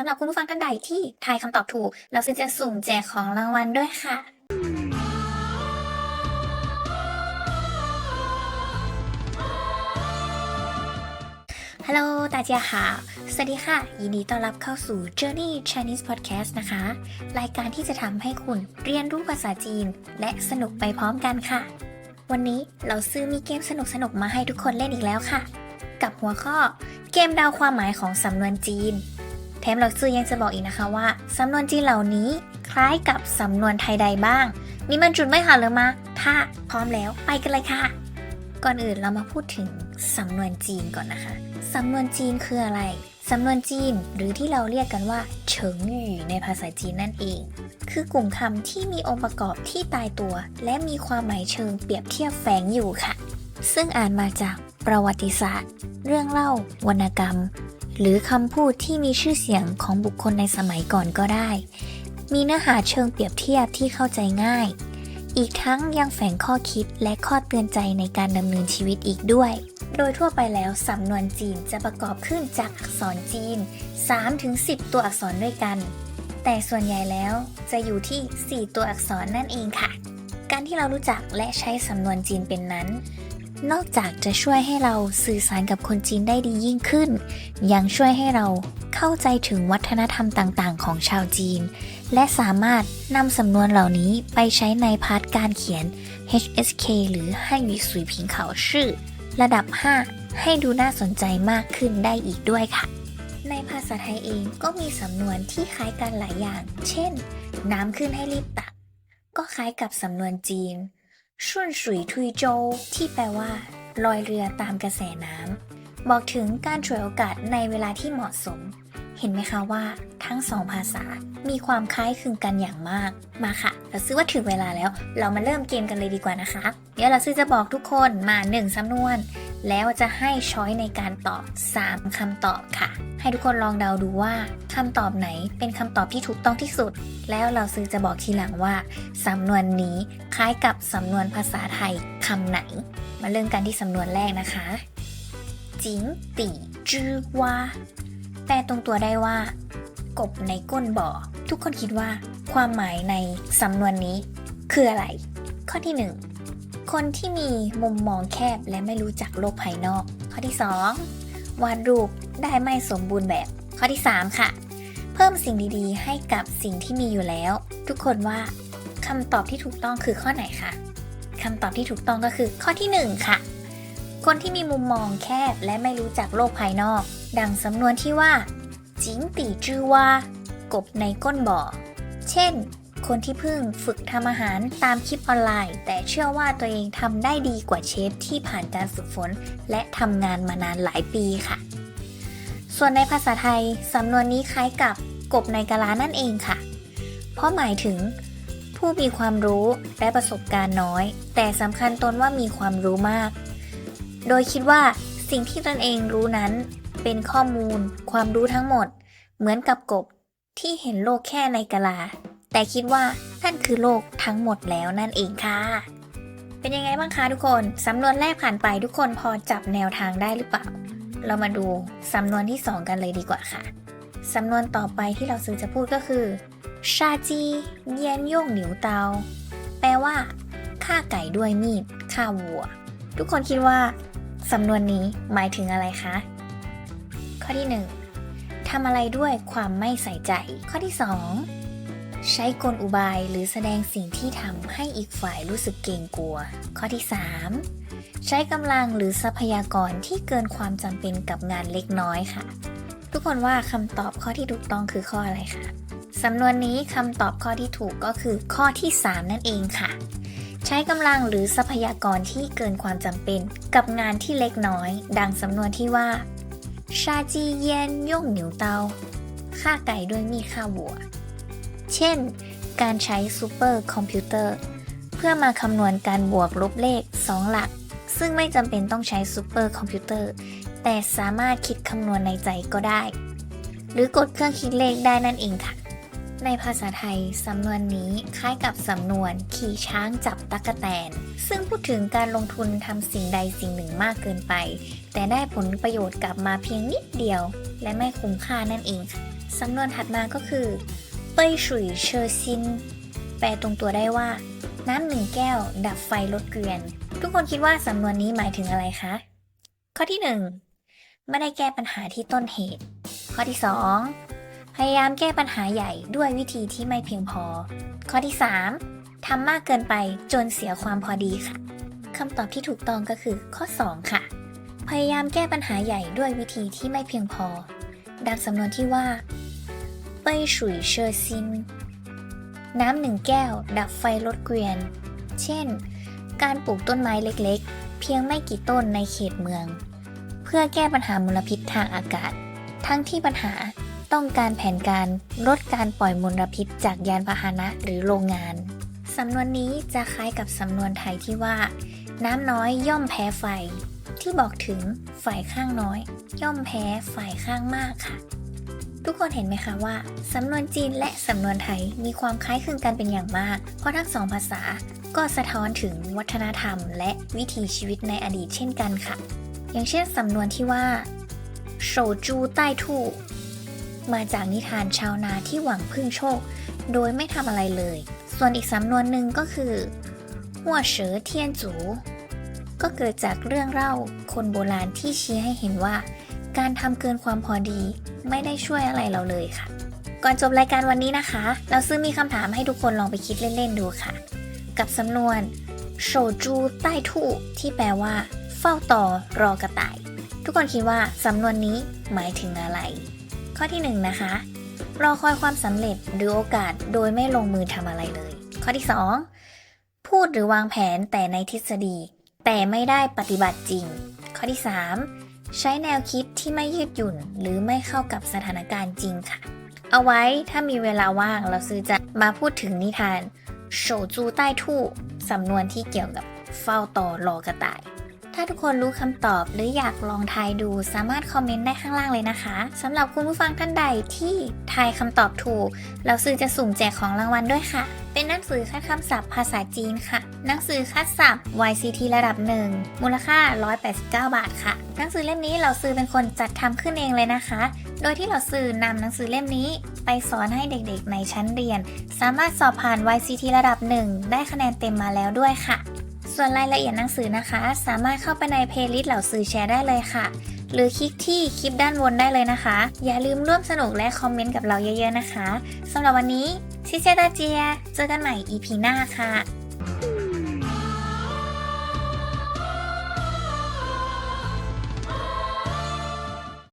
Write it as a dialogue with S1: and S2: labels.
S1: สำหรับคุณผู้ฟังท่านใดที่ทายคำตอบถูก เราจะสุ่มแจกของรางวัลด้วยค่ะฮัลโหลตาเจียค่ะ สวัสดีค่ะ ยินดีต้อนรับเข้าสู่ Journey Chinese Podcast นะคะ รายการที่จะทำให้คุณเรียนรู้ภาษาจีน และสนุกไปพร้อมกันค่ะ วันนี้เราซื้อมีเกมสนุกสนุกมาให้ทุกคนเล่นอีกแล้วค่ะ กับหัวข้อเกมเดาความหมายของสำนวนจีน แถมเราซื้อยังจะบอกอีกนะคะว่า สำนวนจีนเหล่านี้คล้ายกับสำนวนไทยใดบ้างมีมันจุดไม่หาเลยมา ถ้าพร้อมแล้วไปกันเลยค่ะ ก่อนอื่นเรามาพูดถึงสำนวนจีนก่อนนะคะ สำนวนจีนคืออะไร สำนวนจีนหรือที่เราเรียกกันว่า เฉิงหยู่ในภาษาจีนนั่นเอง คือกลุ่มคำที่มีองค์ประกอบที่ตายตัว และมีความหมายเชิงเปรียบเทียบแฝงอยู่ค่ะ ซึ่งอ่านมาจากประวัติศาสตร์ เรื่องเล่า วรรณกรรม หรือคำพูดที่มีชื่อเสียงของบุคคลในสมัยก่อนก็ได้ มีเนื้อหาเชิงเปรียบเทียบที่เข้าใจง่าย อีกทั้งยังแฝงข้อคิดและข้อเตือนใจในการดำเนินชีวิตอีกด้วย โดยทั่วไปแล้วสำนวนจีนจะประกอบขึ้นจากอักษรจีน 3-10 ตัวอักษรด้วยกัน แต่ส่วนใหญ่แล้วจะอยู่ที่ 4 ตัวอักษรนั่นเองค่ะ การที่เรารู้จักและใช้สำนวนจีนเป็นนั้น นอกจากจะช่วยให้เราสื่อสารกับคนจีนได้ดียิ่งขึ้น ยังช่วยให้เราเข้าใจถึงวัฒนธรรมต่างๆ ของชาวจีน และสามารถนำสำนวนเหล่านี้ไปใช้ในพาร์ทการเขียน HSK หรือ汉语สุยผิงเขาชื่อ ระดับ 5 ให้ดูน่าสนใจมากขึ้นได้อีกด้วยค่ะ ในภาษาไทยเองก็มีสำนวนที่คล้ายกันหลายอย่าง เช่น น้ำขึ้นให้รีบตัก ก็คล้ายกับสำนวนจีน ชุนสุยทุยโจวที่แปลว่าลอยเรือตามกระแสน้ำบอกถึงการฉวยโอกาสในเวลาที่เหมาะสม เห็นไหมคะว่าทั้งสองภาษา มีความคล้ายคลึงกันอย่างมาก มาค่ะ เราซื้อว่าถึงเวลาแล้ว เรามาเริ่มเกมกันเลยดีกว่านะคะ เดี๋ยวเราซื้อจะบอกทุกคนมาหนึ่งสำนวน แล้วจะให้ช้อยในการตอบ 3คำตอบค่ะ ให้ทุกคนลองเดาดูว่าคำตอบไหนเป็นคำตอบที่ถูกต้องที่สุด แล้วเราซื้อจะบอกทีหลังว่าสำนวนนี้คล้ายกับสำนวนภาษาไทยคำไหน มาเริ่มกันที่สำนวนแรกนะคะจิงตีจื้อว่าแปลตรงตัวได้ว่า กบในก้นบ่อ ทุกคนคิดว่า ความหมายในสำนวนนี้คืออะไร ข้อที่หนึ่ง คนที่มีมุมมองแคบและไม่รู้จักโลกภายนอก ข้อที่สองวาดรูปได้ไม่สมบูรณ์แบบ ข้อที่สามค่ะ เพิ่มสิ่งดีๆ ให้กับสิ่งที่มีอยู่แล้ว ทุกคนว่าคำตอบที่ถูกต้องคือข้อไหนคะคำตอบที่ถูกต้องก็คือข้อที่หนึ่งค่ะ คนที่มีมุมมองแคบและไม่รู้จักโลกภายนอก ดังสำนวนที่ว่าจิงตีจื้อว่ากบในก้นบ่อ เช่น คนที่เพิ่งฝึกทำอาหารตามคลิปออนไลน์ แต่เชื่อว่าตัวเองทำได้ดีกว่าเชฟที่ผ่านการฝึกฝน และทำงานมานานหลายปีค่ะ ส่วนในภาษาไทยสำนวนนี้คล้ายกับกบในกะลานั่นเองค่ะ เพราะหมายถึง ผู้มีความรู้และประสบการณ์น้อย แต่สำคัญตนว่ามีความรู้มาก โดยคิดว่าสิ่งที่ตนเองรู้นั้นเป็นข้อมูล ความรู้ทั้งหมด เหมือนกับกบที่เห็นโลกแค่ในกะลา แต่คิดว่านั่นคือโลกทั้งหมดแล้วนั่นเองค่ะ เป็นยังไงบ้างคะทุกคนสำนวนแรกผ่านไปทุกคนพอจับแนวทางได้หรือเปล่า เรามาดูสำนวนที่ 2 กันเลยดีกว่าค่ะสำนวนต่อไปที่เราซื้อจะพูดก็คือชาจีเยียนโยงหนิวเตา แปลว่าฆ่าไก่ด้วยมีดฆ่าวัว ทุกคนคิดว่าสำนวนนี้หมายถึงอะไรคะ ข้อที่ 1ทำอะไรด้วยความไม่ใส่ใจ ข้อที่ 2 ใช้กลอุบายหรือแสดงสิ่งที่ทำให้อีกฝ่ายรู้สึกเกรงกลัว ข้อที่ 3 ใช้กำลังหรือทรัพยากรที่เกินความจำเป็นกับงานเล็กน้อยค่ะ ทุกคนว่าคำตอบข้อที่ถูกต้องคือข้ออะไรคะสำนวนนี้คำตอบข้อที่ถูกก็คือข้อที่ 3 นั่นเองค่ะ ใช้กำลังหรือทรัพยากรที่เกินความจำเป็น กับงานที่เล็กน้อย ดังสำนวนที่ว่าชาจีเยียนย่งหนิวเตาฆ่าไก่ด้วยมีดฆ่าวัว เช่น การใช้ซูเปอร์คอมพิวเตอร์เพื่อมาคำนวณการบวกลบเลข 2 หลัก ซึ่งไม่จำเป็นต้องใช้ซูเปอร์คอมพิวเตอร์แต่สามารถคิดคำนวณในใจก็ได้ หรือกดเครื่องคิดเลขได้นั่นเองค่ะ ในภาษาไทย สำนวนนี้คล้ายกับสำนวนขี่ช้างจับตั๊กแตน ซึ่งพูดถึงการลงทุนทำสิ่งใดสิ่งหนึ่งมากเกินไป แต่ได้ผลประโยชน์กลับมาเพียงนิดเดียว และไม่คุ้มค่านั่นเองค่ะสำนวนถัดมาก็คือ เป้ยฉุยเชอร์ซิน แปลตรงตัวได้ว่า น้ำหนึ่งแก้ว ดับไฟลดเกวียน ทุกคนคิดว่าสำนวนนี้หมายถึงอะไรคะ ข้อที่หนึ่งไม่ได้แก้ปัญหาที่ต้นเหตุ ข้อที่สองพยายามแก้ปัญหาใหญ่ด้วยวิธีที่ไม่เพียงพอ ข้อที่สามทำมากเกินไปจนเสียความพอดีค่ะคำตอบที่ถูกต้องก็คือข้อ 2 ค่ะ พยายามแก้ปัญหาใหญ่ด้วยวิธีที่ไม่เพียงพอ ดังสำนวนที่ว่า เป้ยฉุยเชอซิน น้ำหนึ่งแก้ว ดับไฟลดเกวียน เช่น การปลูกต้นไม้เล็กๆ เพียงไม่กี่ต้นในเขตเมือง เพื่อแก้ปัญหามลพิษทางอากาศ ทั้งที่ปัญหาต้องการแผนการลดการปล่อยมลพิษจากยานพาหนะหรือโรงงาน สำนวนนี้จะคล้ายกับสำนวนไทยที่ว่า น้ำน้อยย่อมแพ้ไฟ ที่บอกถึงฝ่ายข้างน้อย ย่อมแพ้ฝ่ายข้างมากค่ะ ทุกคนเห็นไหมคะว่า สำนวนจีนและสำนวนไทยมีความคล้ายคลึงกันเป็นอย่างมาก เพราะทั้งสองภาษาก็สะท้อนถึงวัฒนธรรม และวิถีชีวิตในอดีตเช่นกันค่ะ อย่างเช่นสำนวนที่ว่าโฉจูใต้ทู่มาจากนิทานชาวนาที่หวังพึ่งโชค โดยไม่ทำอะไรเลย ส่วนอีกสำนวนหนึ่งก็คือหัวเฉอเทียนจู ก็เกิดจากเรื่องเล่าคนโบราณที่ชี้ให้เห็นว่า การทำเกินความพอดี ไม่ได้ช่วยอะไรเราเลยค่ะ ก่อนจบรายการวันนี้นะคะ เราซื้อมีคำถามให้ทุกคนลองไปคิดเล่นๆดูค่ะ กับสำนวนโฉจูใต้ทู่ที่แปลว่า เฝ้าต่อรอกระต่าย ทุกคนคิดว่าสำนวนนี้หมายถึงอะไร ข้อที่หนึ่งนะคะรอคอยความสำเร็จหรือโอกาสโดยไม่ลงมือทำอะไรเลย ข้อที่ 2 พูดหรือวางแผนแต่ในทฤษฎี แต่ไม่ได้ปฏิบัติจริง ข้อที่ 3 ใช้แนวคิดที่ไม่ยืดหยุ่น หรือไม่เข้ากับสถานการณ์จริงค่ะ เอาไว้ถ้ามีเวลาว่างเราซื้อจะมาพูดถึงนิทานโฉจูใต้ทู่สำนวนที่เกี่ยวกับเฝ้าต่อรอกระต่าย ถ้าทุกคนรู้คำตอบหรืออยากลองทายดูสามารถคอมเมนต์ได้ข้างล่างเลยนะคะสำหรับคุณผู้ฟังท่านใดที่ทายคำตอบถูก เราซื้อจะสุ่มแจกของรางวัลด้วยค่ะ เป็นหนังสือคัดคำศัพท์ภาษาจีนค่ะ หนังสือคัดศัพท์ YCT ระดับหนึ่งมูลค่า 189 บาทค่ะ หนังสือเล่มนี้เราซื้อเป็นคนจัดทำขึ้นเองเลยนะคะ โดยที่เราซื้อนำหนังสือเล่มนี้ไปสอนให้เด็กๆ ในชั้นเรียน สามารถสอบผ่าน YCT ระดับหนึ่งได้คะแนนเต็มมาแล้วด้วยค่ะ ส่วนรายละเอียดหนังสือนะคะ สามารถเข้าไปในเพลย์ลิสต์เหล่าสื่อแชร์ได้เลยค่ะ หรือคลิกที่คลิปด้านบนได้เลยนะคะ อย่าลืมร่วมสนุกและคอมเมนต์กับเราเยอะๆนะคะสำหรับวันนี้ชิเชตาเจีย เจอกันใหม่ EP หน้าค่ะ